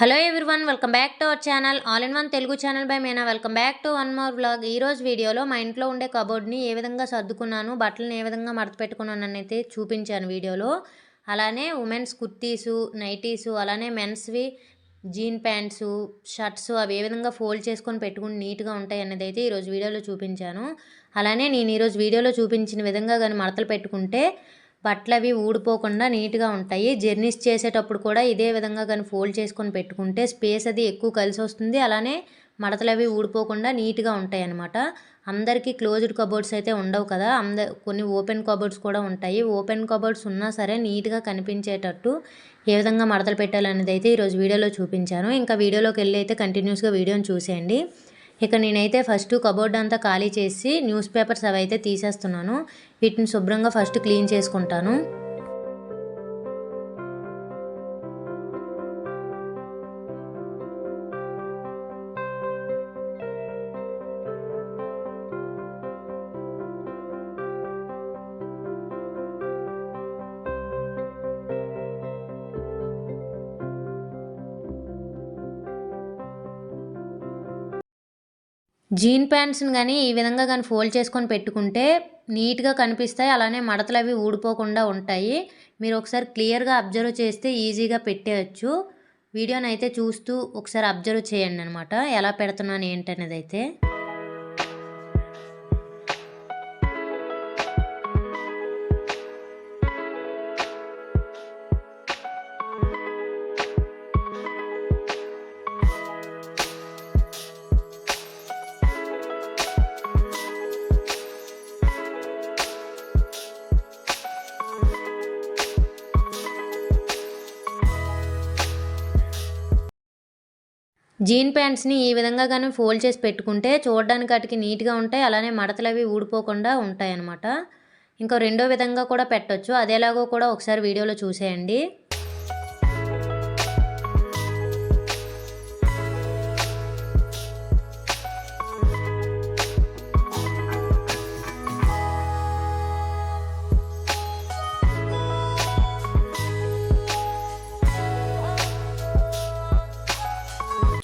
Hello everyone welcome back to our channel. All in one Telugu channel by Meena. Welcome back to one more vlog. ఈ రోజు వీడియోలో మా ఇంట్లో ఉండే కబోర్డ్ని ఏ విధంగా సర్దుకున్నాను బట్టలను ఏ విధంగా మడత పెట్టుకున్నాను అయితే చూపించాను వీడియోలో. అలానే ఉమెన్స్ కుర్తీసు నైటీసు అలానే మెన్స్వి జీన్ ప్యాంట్స్ షర్ట్స్ అవి ఏ విధంగా ఫోల్డ్ చేసుకొని పెట్టుకుని నీట్గా ఉంటాయి అనేది అయితే ఈరోజు వీడియోలో చూపించాను. అలానే నేను ఈరోజు వీడియోలో చూపించిన విధంగా కానీ మడతలు పెట్టుకుంటే బట్టలవి ఊడిపోకుండా నీట్గా ఉంటాయి. జర్నీస్ చేసేటప్పుడు కూడా ఇదే విధంగా కానీ ఫోల్డ్ చేసుకొని పెట్టుకుంటే స్పేస్ అది ఎక్కువ కలిసి వస్తుంది అలానే మడతలు అవి ఊడిపోకుండా నీట్గా ఉంటాయి అన్నమాట అందరికీ క్లోజ్డ్ కబోర్డ్స్ అయితే ఉండవు కదా. అంద కొన్ని ఓపెన్ కబోర్డ్స్ కూడా ఉంటాయి. ఓపెన్ కబోర్డ్స్ ఉన్నా సరే నీట్గా కనిపించేటట్టు ఏ విధంగా మడతలు పెట్టాలనేది అయితే ఈరోజు వీడియోలో చూపించాను. ఇంకా వీడియోలోకి వెళ్ళి అయితే కంటిన్యూస్గా వీడియోని చూసేయండి. ఇక నేనైతే ఫస్ట్ కబోర్డ్ అంతా ఖాళీ చేసి న్యూస్ పేపర్స్ అవి అయితే తీసేస్తున్నాను. వీటిని శుభ్రంగా ఫస్ట్ క్లీన్ చేసుకుంటాను. జీన్ ప్యాంట్స్ని కానీ ఈ విధంగా కానీ ఫోల్డ్ చేసుకొని పెట్టుకుంటే నీట్గా కనిపిస్తాయి. అలానే మడతలు అవి ఊడిపోకుండా ఉంటాయి. మీరు ఒకసారి క్లియర్గా అబ్జర్వ్ చేస్తే ఈజీగా పెట్టేయచ్చు. వీడియోని అయితే చూస్తూ ఒకసారి అబ్జర్వ్ చేయండి అనమాట ఎలా పెడుతున్నాను ఏంటనేది అయితే జీన్ ప్యాంట్స్ని ఈ విధంగా కానీ ఫోల్డ్ చేసి పెట్టుకుంటే చూడడానికి వాటికి నీట్గా ఉంటాయి. అలానే మడతలు అవి ఊడిపోకుండా ఉంటాయి అన్నమాట ఇంకో రెండో విధంగా కూడా పెట్టొచ్చు. అదేలాగో కూడా ఒకసారి వీడియోలో చూసేయండి.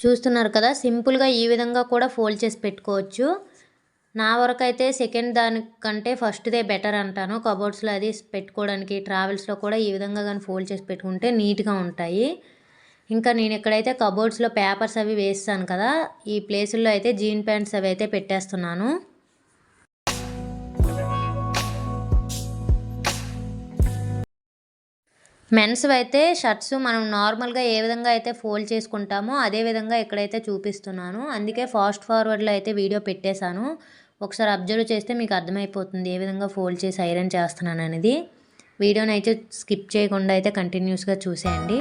చూస్తున్నారు కదా సింపుల్గా ఈ విధంగా కూడా ఫోల్డ్ చేసి పెట్టుకోవచ్చు. నా వరకు అయితే సెకండ్ దానికంటే ఫస్ట్దే బెటర్ అంటాను. కబోర్డ్స్లో అది పెట్టుకోవడానికి ట్రావెల్స్లో కూడా ఈ విధంగా కానీ ఫోల్డ్ చేసి పెట్టుకుంటే నీట్గా ఉంటాయి. ఇంకా నేను ఎక్కడైతే కబోర్డ్స్లో పేపర్స్ అవి వేస్తాను కదా ఈ ప్లేసుల్లో అయితే జీన్ ప్యాంట్స్ అవి అయితే పెట్టేస్తున్నాను. మెన్స్ అయితే షర్ట్స్ మనం నార్మల్గా ఏ విధంగా అయితే ఫోల్డ్ చేసుకుంటామో అదే విధంగా ఎక్కడైతే చూపిస్తున్నాను అందుకే ఫాస్ట్ ఫార్వర్డ్లో అయితే వీడియో పెట్టేశాను. ఒకసారి అబ్జర్వ్ చేస్తే మీకు అర్థమైపోతుంది ఏ విధంగా ఫోల్డ్ చేసి ఐరన్ చేస్తున్నాను అనేది వీడియోని అయితే స్కిప్ చేయకుండా అయితే కంటిన్యూస్గా చూసేయండి.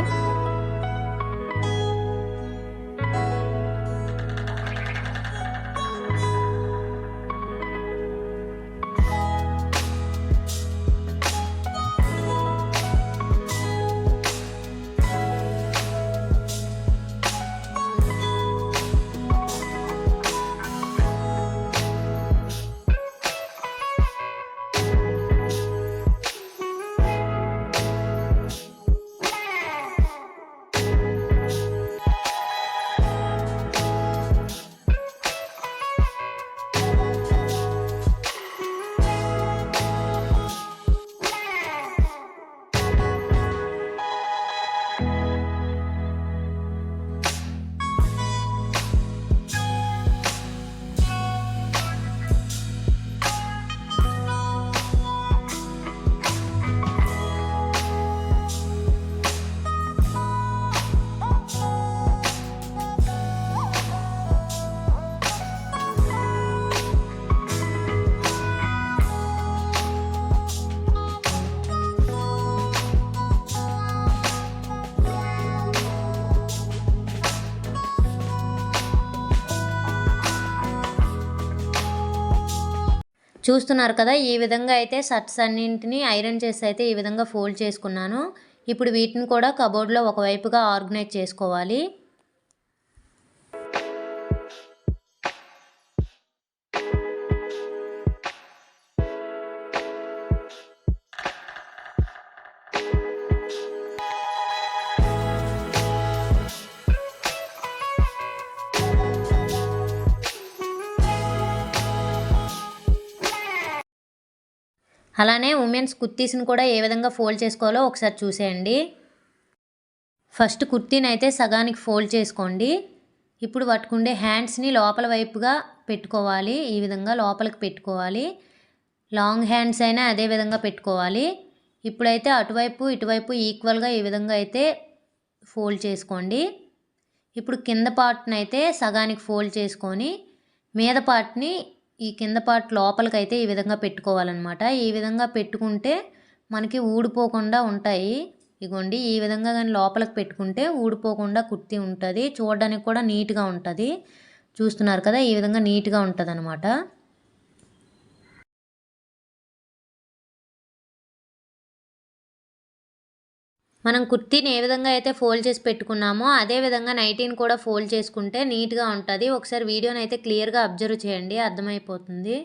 చూస్తున్నారు కదా ఈ విధంగా అయితే షర్ట్స్ అన్నింటినీ ఐరన్ చేసి అయితే ఈ విధంగా ఫోల్డ్ చేసుకున్నాను. ఇప్పుడు వీటిని కూడా కబోర్డ్లో ఒకవైపుగా ఆర్గనైజ్ చేసుకోవాలి. అలానే ఉమెన్స్ కుర్తీస్ని కూడా ఏ విధంగా ఫోల్డ్ చేసుకోవాలో ఒకసారి చూసేయండి. ఫస్ట్ కుర్తీని అయితే సగానికి ఫోల్డ్ చేసుకోండి. ఇప్పుడు పట్టుకుండే హ్యాండ్స్ని లోపల వైపుగా పెట్టుకోవాలి. ఈ విధంగా లోపలికి పెట్టుకోవాలి. లాంగ్ హ్యాండ్స్ అయినా అదే విధంగా పెట్టుకోవాలి. ఇప్పుడైతే అటువైపు ఇటువైపు ఈక్వల్గా ఈ విధంగా అయితే ఫోల్డ్ చేసుకోండి. ఇప్పుడు కింద పార్ట్ని అయితే సగానికి ఫోల్డ్ చేసుకొని మీద పార్ట్ని ఈ కింద పార్ట్ లోపలికి అయితే ఈ విధంగా పెట్టుకోవాలన్నమాట. ఈ విధంగా పెట్టుకుంటే మనకి ఊడిపోకుండా ఉంటాయి. ఇగోండి ఈ విధంగా కానీ లోపలికి పెట్టుకుంటే ఊడిపోకుండా కుర్తి ఉంటుంది. చూడడానికి కూడా నీట్గా ఉంటుంది. చూస్తున్నారు కదా ఈ విధంగా నీట్గా ఉంటుంది అనమాట మనం కుర్తీని ఏ విధంగా అయితే ఫోల్డ్ చేసి పెట్టుకున్నామో అదే విధంగా నైటీని కూడా ఫోల్డ్ చేసుకుంటే నీట్గా ఉంటుంది. ఒకసారి వీడియోని అయితే క్లియర్గా అబ్జర్వ్ చేయండి అర్థమైపోతుంది.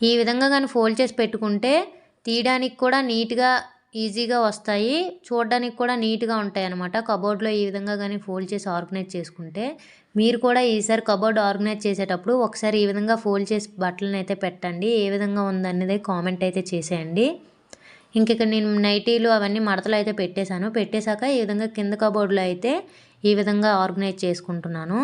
ఈ విధంగా కానీ ఫోల్డ్ చేసి పెట్టుకుంటే తీయడానికి కూడా నీట్గా ఈజీగా వస్తాయి. చూడడానికి కూడా నీట్గా ఉంటాయి అన్నమాట కబోర్డ్లో ఈ విధంగా కానీ ఫోల్డ్ చేసి ఆర్గనైజ్ చేసుకుంటే మీరు కూడా ఈసారి కబోర్డ్ ఆర్గనైజ్ చేసేటప్పుడు ఒకసారి ఈ విధంగా ఫోల్డ్ చేసి బట్టలను అయితే పెట్టండి. ఏ విధంగా ఉందనేది కామెంట్ అయితే చేసేయండి. ఇంక ఇక్కడ నేను నైటీలు అవన్నీ మడతలు అయితే పెట్టేశాను. పెట్టేశాక ఈ విధంగా కింద కబోర్డ్లో అయితే ఈ విధంగా ఆర్గనైజ్ చేసుకుంటున్నాను.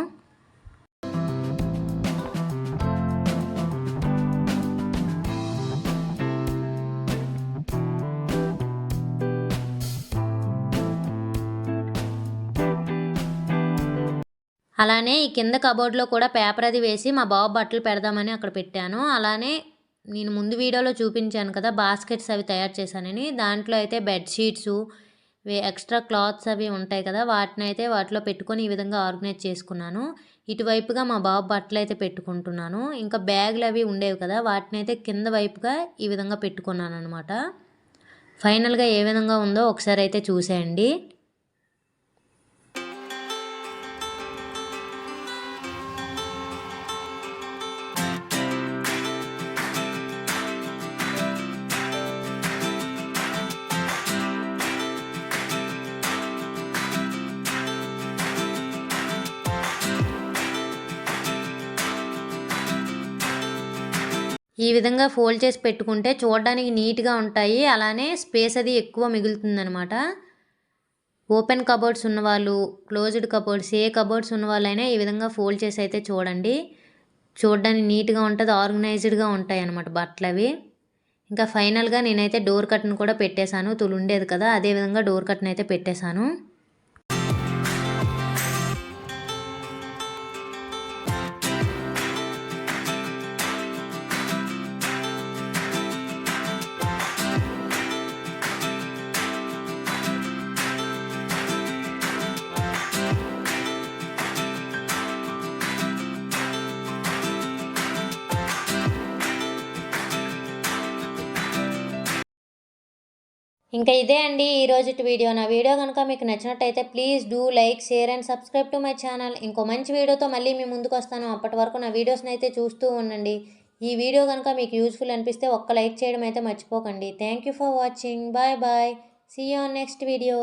అలానే ఈ కింద కబోర్డ్లో కూడా పేపర్ అది వేసి మా బాబు బట్టలు పెడదామని అక్కడ పెట్టాను. అలానే నేను ముందు వీడియోలో చూపించాను కదా బాస్కెట్స్ అవి తయారు చేశానని. దాంట్లో అయితే బెడ్షీట్స్ ఎక్స్ట్రా క్లాత్స్ అవి ఉంటాయి కదా వాటిని అయితే వాటిలో పెట్టుకొని ఈ విధంగా ఆర్గనైజ్ చేసుకున్నాను. ఇటువైపుగా మా బాబు బట్టలు అయితే పెట్టుకుంటున్నాను. ఇంకా బ్యాగులు అవి ఉండేవి కదా వాటిని అయితే కింద వైపుగా ఈ విధంగా పెట్టుకున్నాను అనమాట ఫైనల్గా ఏ విధంగా ఉందో ఒకసారి అయితే చూసేయండి. ఈ విధంగా ఫోల్డ్ చేసి పెట్టుకుంటే చూడడానికి నీట్గా ఉంటాయి. అలానే స్పేస్ అది ఎక్కువ మిగులుతుందనమాట ఓపెన్ కబోర్డ్స్ ఉన్నవాళ్ళు క్లోజ్డ్ కబోర్డ్స్ ఏ కబోర్డ్స్ ఉన్నవాళ్ళైనా ఈ విధంగా ఫోల్డ్ చేసి అయితే చూడండి. చూడడానికి నీట్గా ఉంటుంది ఆర్గనైజ్డ్గా ఉంటాయి అన్నమాట బట్టలు అవి ఇంకా ఫైనల్గా నేనైతే డోర్ కట్ను కూడా పెట్టేశాను. తులు ఉండేది కదా అదేవిధంగా డోర్ కట్ను అయితే పెట్టేశాను. ఇంకా ఇదే అండి ఈ రోజు వీడియో. నా వీడియో కనుక మీకు నచ్చినట్టయితే please do like share and subscribe to my channel. ఇంకో మంచి వీడియోతో మళ్ళీ మీ ముందుకు వస్తాను. అప్పటి వరకు నా వీడియోస్ని అయితే చూస్తూ ఉండండి. ఈ వీడియో కనుక మీకు యూస్ఫుల్ అనిపిస్తే ఒక్క లైక్ చేయడం అయితే మర్చిపోకండి. Thank you for watching. Bye bye. See on next video